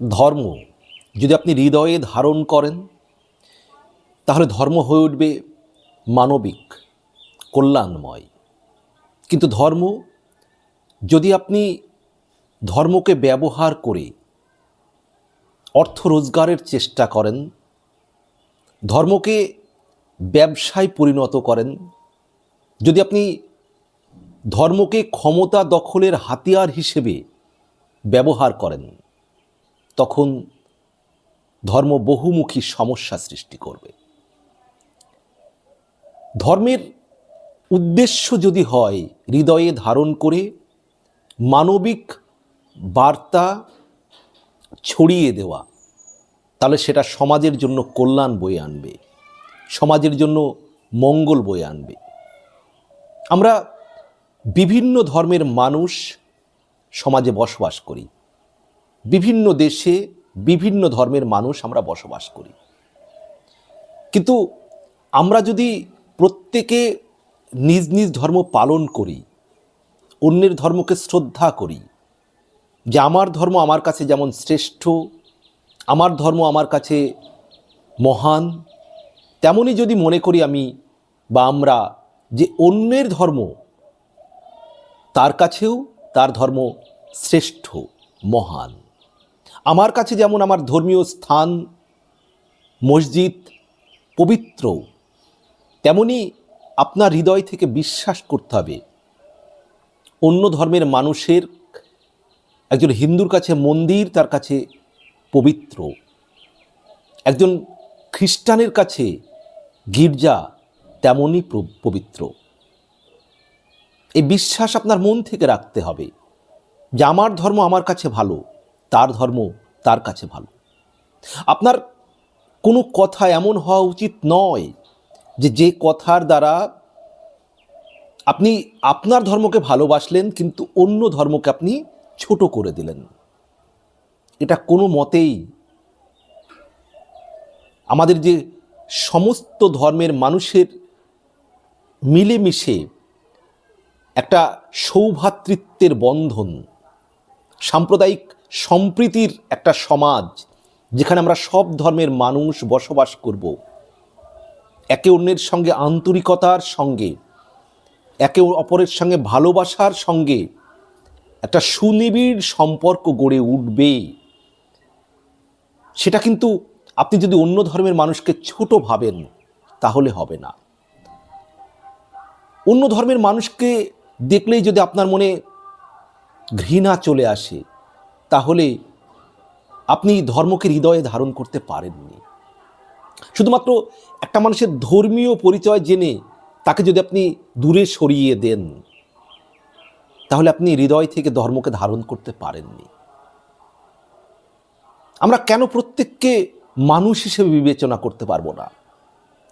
ধর্ম, যদি আপনি হৃদয়ে ধারণ করেন, তাহলে ধর্ম হয়ে উঠবে মানবিক, কল্যাণময়। কিন্তু ধর্ম, যদি আপনি ধর্মকে ব্যবহার করে অর্থ রোজগারের চেষ্টা করেন, ধর্মকে ব্যবসায় পরিণত করেন, যদি আপনি ধর্মকে ক্ষমতা দখলের হাতিয়ার হিসেবে ব্যবহার করেন তখন ধর্ম বহুমুখী সমস্যা সৃষ্টি করবে। ধর্মের উদ্দেশ্য যদি হয় হৃদয়ে ধারণ করে মানবিক বার্তা ছড়িয়ে দেওয়া, তাহলে সেটা সমাজের জন্য কল্যাণ বয়ে আনবে, সমাজের জন্য মঙ্গল বয়ে আনবে। আমরা বিভিন্ন ধর্মের মানুষ সমাজে বসবাস করি। বিভিন্ন দেশে বিভিন্ন ধর্মের মানুষ আমরা বসবাস করি। কিন্তু আমরা যদি প্রত্যেকে নিজ নিজ ধর্ম পালন করি, অন্যের ধর্মকে শ্রদ্ধা করি, যে আমার ধর্ম আমার কাছে যেমন শ্রেষ্ঠ, আমার ধর্ম আমার কাছে মহান, তেমনই যদি মনে করি আমি বা আমরা যে অন্যের ধর্ম, তার কাছেও তার ধর্ম শ্রেষ্ঠ, মহান। আমার কাছে যেমন আমার ধর্মীয় স্থান, মসজিদ পবিত্র, তেমনি আপনার হৃদয় থেকে বিশ্বাস করতে হবে। অন্য ধর্মের মানুষের, একজন হিন্দুর কাছে মন্দির তার কাছে পবিত্র। একজন খ্রিস্টানের কাছে গির্জা তেমনই পবিত্র। এই বিশ্বাস আপনার মন থেকে রাখতে হবে যে আমার ধর্ম আমার কাছে ভালো। তার ধর্ম তার কাছে ভালো। আপনার কোনো কথা এমন হওয়া উচিত নয় যে যে কথার দ্বারা আপনি আপনার ধর্মকে ভালোবাসলেন কিন্তু অন্য ধর্মকে আপনি ছোট করে দিলেন। এটা কোনো মতেই আমাদের যে সমস্ত ধর্মের মানুষের মিলেমিশে একটা সৌভাতৃত্বের বন্ধন, সাম্প্রদায়িক সম্প্রীতির একটা সমাজ যেখানে আমরা সব ধর্মের মানুষ বসবাস করব। একে অন্যের সঙ্গে আন্তরিকতার সঙ্গে, একে অপরের সঙ্গে ভালোবাসার সঙ্গে একটা সুনিবিড় সম্পর্ক গড়ে উঠবে। সেটা কিন্তু আপনি যদি অন্য ধর্মের মানুষকে ছোট ভাবেন, তাহলে হবে না। অন্য ধর্মের মানুষকে দেখলেই যদি আপনার মনে ঘৃণা চলে আসে তাহলে আপনি ধর্মকে হৃদয়ে ধারণ করতে পারেননি। শুধুমাত্র একটা মানুষের ধর্মীয় পরিচয় জেনে তাকে যদি আপনি দূরে সরিয়ে দেন, তাহলে আপনি হৃদয় থেকে ধর্মকে ধারণ করতে পারেননি। আমরা কেন প্রত্যেককে মানুষ হিসেবে বিবেচনা করতে পারব না?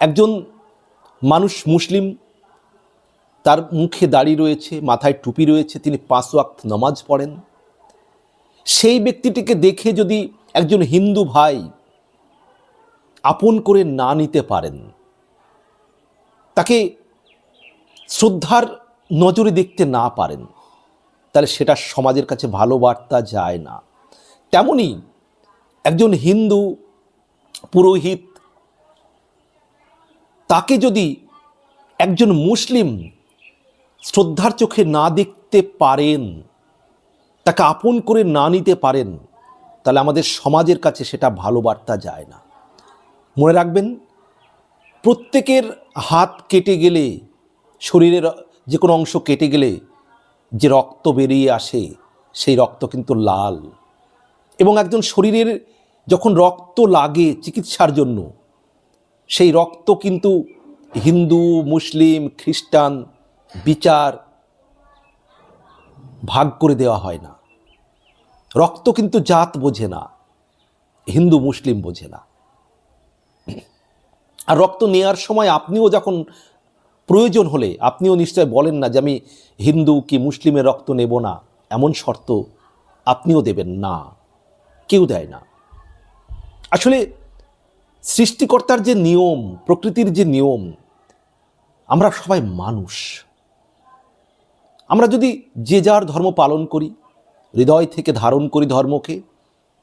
একজন মানুষ মুসলিম, তার মুখে দাড়ি রয়েছে, মাথায় টুপি রয়েছে, তিনি পাঁচ ওয়াক্ত নামাজ পড়েন। সেই ব্যক্তিটিকে দেখে যদি একজন হিন্দু ভাই আপন করে না নিতে পারেন, তাকে শ্রদ্ধার নজরে দেখতে না পারেন, তাহলে সেটা সমাজের কাছে ভালো বার্তা যায় না। তেমনি একজন হিন্দু পুরোহিত, তাকে যদি একজন মুসলিম শ্রদ্ধার চোখে না দেখতে পারেন তাকে আপন করে না নিতে পারেন, তাহলে আমাদের সমাজের কাছে সেটা ভালো বার্তা যায় না। মনে রাখবেন, প্রত্যেকের হাত কেটে গেলে, শরীরের যে কোনো অংশ কেটে গেলে যে রক্ত বেরিয়ে আসে, সেই রক্ত কিন্তু লাল। এবং একজন শরীরের যখন রক্ত লাগে চিকিৎসার জন্য, সেই রক্ত কিন্তু হিন্দু, মুসলিম, খ্রিস্টান বিচার ভাগ করে দেওয়া হয় না। রক্ত কিন্তু জাত বোঝে না, হিন্দু, মুসলিম বোঝে না। আর রক্ত নেওয়ার সময় আপনিও যখন প্রয়োজন হলে, আপনিও নিশ্চয় বলেন না যে আমি হিন্দু কি মুসলিমের রক্ত নেব না, এমন শর্ত আপনিও দেবেন না, কেউ দেয় না। আসলে সৃষ্টিকর্তার যে নিয়ম, প্রকৃতির যে নিয়ম, আমরা সবাই মানুষ। আমরা যদি যে যার ধর্ম পালন করি হৃদয় থেকে ধারণ করি ধর্মকে,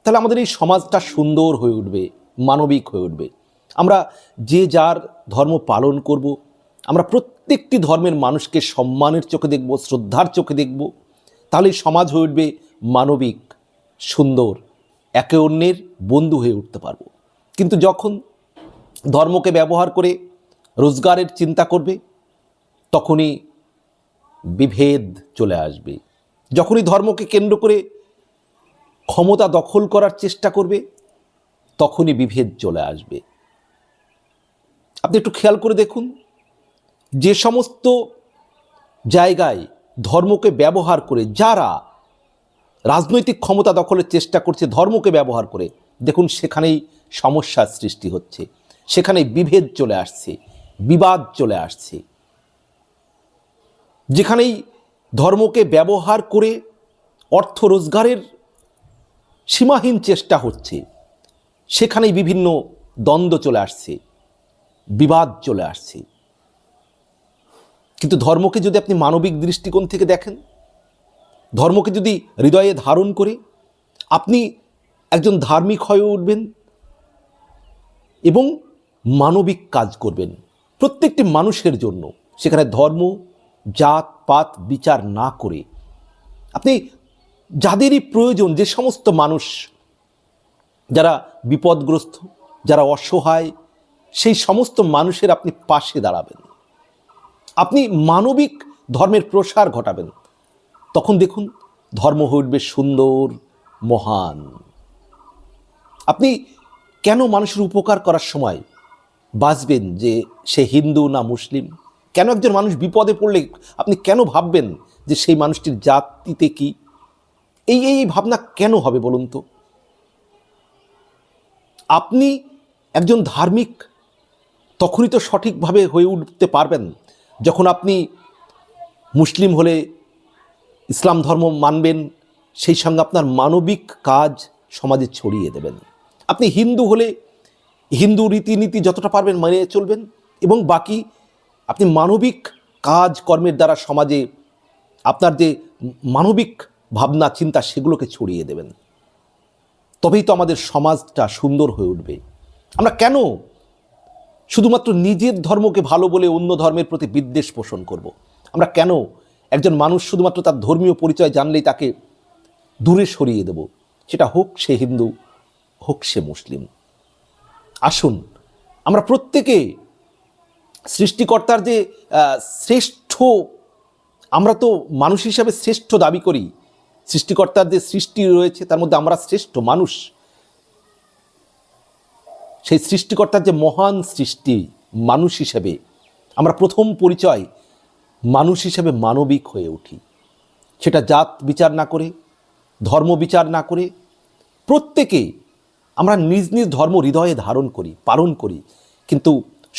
তাহলে আমাদের এই সমাজটা সুন্দর হয়ে উঠবে, মানবিক হয়ে উঠবে। আমরা যে যার ধর্ম পালন করব, আমরা প্রত্যেকটি ধর্মের মানুষকে সম্মানের চোখে দেখব, শ্রদ্ধার চোখে দেখব, তাহলে সমাজ হয়ে উঠবে মানবিক, সুন্দর, একে অন্যের বন্ধু হয়ে উঠতে পারব। কিন্তু যখন ধর্মকে ব্যবহার করে রোজগারের চিন্তা করবে, তখনই বিভেদ চলে আসবে। যখনই ধর্মকে কেন্দ্র করে ক্ষমতা দখল করার চেষ্টা করবে, তখনই বিভেদ চলে আসবে। আপনি একটু খেয়াল করে দেখুন, যে সমস্ত জায়গায় ধর্মকে ব্যবহার করে, যারা রাজনৈতিক ক্ষমতা দখলের চেষ্টা করছে, ধর্মকে ব্যবহার করে, দেখুন সেখানেই সমস্যার সৃষ্টি হচ্ছে। সেখানে বিভেদ চলে আসছে, বিবাদ চলে আসছে। যেখানেই ধর্মকে ব্যবহার করে অর্থ রোজগারের সীমাহীন চেষ্টা হচ্ছে। সেখানেই বিভিন্ন দ্বন্দ্ব চলে আসছে, বিবাদ চলে আসছে। কিন্তু ধর্মকে যদি আপনি মানবিক দৃষ্টিকোণ থেকে দেখেন, ধর্মকে যদি হৃদয়ে ধারণ করে আপনি একজন ধার্মিক হয়ে উঠবেন এবং মানবিক কাজ করবেন, প্রত্যেকটি মানুষের জন্য। সেখানে ধর্ম, জাত পাত বিচার না করে। আপনি যাদেরই প্রয়োজন, যে সমস্ত মানুষ, যারা বিপদগ্রস্ত, যারা অসহায়, সেই সমস্ত মানুষের আপনি পাশে দাঁড়াবেন। আপনি মানবিক ধর্মের প্রসার ঘটাবেন। তখন দেখুন, ধর্ম হয়ে উঠবে সুন্দর, মহান। আপনি কেন মানুষের উপকার করার সময় বাঁচবেন যে সে হিন্দু না মুসলিম? কেন একজন মানুষ বিপদে পড়লে আপনি কেন ভাববেন যে সেই মানুষটির জাতিতে কি? এই এই ভাবনা কেন হবে বলুন তো? আপনি একজন ধার্মিক, তখনই তো সঠিকভাবে হয়ে উঠতে পারবেন। যখন আপনি মুসলিম হলে ইসলাম ধর্ম মানবেন, সেই সঙ্গে আপনার মানবিক কাজ সমাজে ছড়িয়ে দেবেন। আপনি হিন্দু হলে হিন্দু রীতিনীতি যতটা পারবেন মানিয়ে চলবেন এবং বাকি আপনি মানবিক কাজ কর্মের দ্বারা সমাজে আপনার যে মানবিক ভাবনা, চিন্তা, সেগুলোকে ছড়িয়ে দেবেন। তবেই তো আমাদের সমাজটা সুন্দর হয়ে উঠবে। আমরা কেন শুধুমাত্র নিজের ধর্মকে ভালো বলে অন্য ধর্মের প্রতি বিদ্বেষ পোষণ করব। আমরা কেন একজন মানুষ শুধুমাত্র তার ধর্মীয় পরিচয় জানলেই তাকে দূরে সরিয়ে দেব? সেটা হোক সে হিন্দু, হোক সে মুসলিম। আসুন, আমরা প্রত্যেকে সৃষ্টিকর্তার যে শ্রেষ্ঠ, আমরা তো মানুষ হিসাবে শ্রেষ্ঠ দাবি করি। সৃষ্টিকর্তার যে সৃষ্টি রয়েছে, তার মধ্যে আমরা শ্রেষ্ঠ মানুষ। সেই সৃষ্টিকর্তার যে মহান সৃষ্টি, মানুষ হিসেবে আমরা প্রথম পরিচয় মানুষ হিসেবে মানবিক হয়ে উঠি। সেটা জাত বিচার না করে, ধর্ম বিচার না করে, প্রত্যেকে আমরা নিজ নিজ ধর্ম হৃদয়ে ধারণ করি, পালন করি। কিন্তু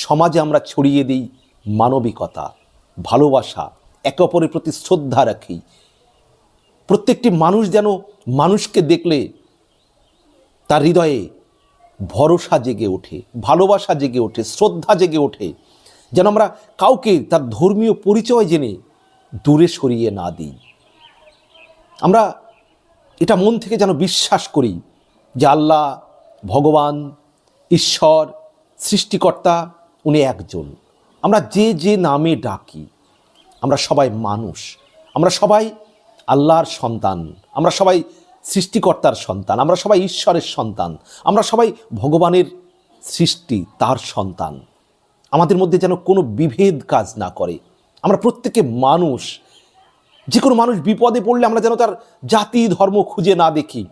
সমাজে আমরা ছড়িয়ে দিই মানবিকতা, ভালোবাসা, একে অপরের প্রতি শ্রদ্ধা রাখি। প্রত্যেকটি মানুষ যেন মানুষকে দেখলে তার হৃদয়ে ভরসা জেগে ওঠে, ভালোবাসা জেগে ওঠে, শ্রদ্ধা জেগে ওঠে, যেন আমরা কাউকে তার ধর্মীয় পরিচয় জেনে দূরে সরিয়ে না দিই। আমরা এটা মন থেকে যেন বিশ্বাস করি যে আল্লাহ, ভগবান, ঈশ্বর, সৃষ্টিকর্তা উনি একজন। আমরা যে যে নামে ডাকি, আমরা সবাই মানুষ। আমরা সবাই আল্লাহর সন্তান। আমরা সবাই সৃষ্টিকর্তার সন্তান। আমরা সবাই ঈশ্বরের সন্তান। আমরা সবাই ভগবানের সৃষ্টি, তার সন্তান। আমাদের মধ্যে যেন কোনো বিভেদ কাজ না করে। আমরা প্রত্যেকে মানুষ। যে কোনো মানুষ বিপদে পড়লে আমরা যেন তার জাতি, ধর্ম খুঁজে না দেখি।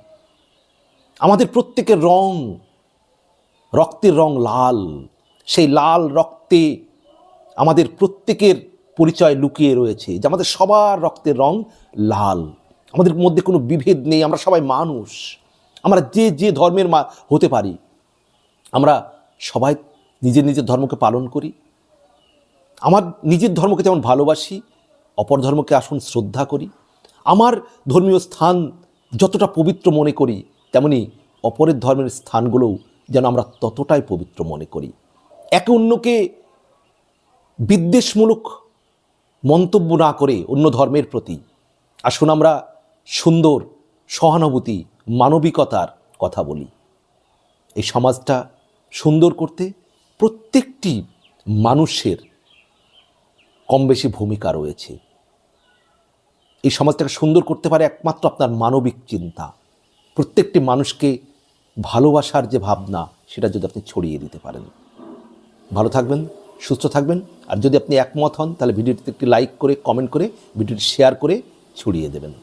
আমাদের প্রত্যেকের রং, রক্তের রং লাল। সেই লাল রক্তে আমাদের প্রত্যেকের পরিচয় লুকিয়ে রয়েছে, যে আমাদের সবার রক্তের রং লাল। আমাদের মধ্যে কোনো বিভেদ নেই, আমরা সবাই মানুষ। আমরা যে যে ধর্মের মা, হতে পারি। আমরা সবাই নিজের নিজের ধর্মকে পালন করি। আমার নিজের ধর্মকে যেমন ভালোবাসি, অপর ধর্মকে আসুন শ্রদ্ধা করি। আমার ধর্মীয় স্থান যতটা পবিত্র মনে করি, তেমনি অপরের ধর্মের স্থানগুলোও যেন আমরা ততটাই পবিত্র মনে করি। একে অন্যকে বিদ্বেষমূলক মন্তব্য না করে অন্য ধর্মের প্রতি। আসুন আমরা সুন্দর, সহানুভূতি, মানবিকতার কথা বলি। এই সমাজটা সুন্দর করতে প্রত্যেকটি মানুষের কম বেশি ভূমিকা রয়েছে। এই সমাজটাকে সুন্দর করতে পারে একমাত্র আপনার মানবিক চিন্তা। প্রত্যেকটি মানুষকে ভালোবাসার যে ভাবনা, সেটা যদি আপনি ছড়িয়ে দিতে পারেন। ভালো থাকবেন, সুস্থ থাকবেন। আর যদি আপনি একমত হন, তাহলে ভিডিওটিতে একটি লাইক করে কমেন্ট করে, ভিডিওটি শেয়ার করে ছড়িয়ে দেবেন।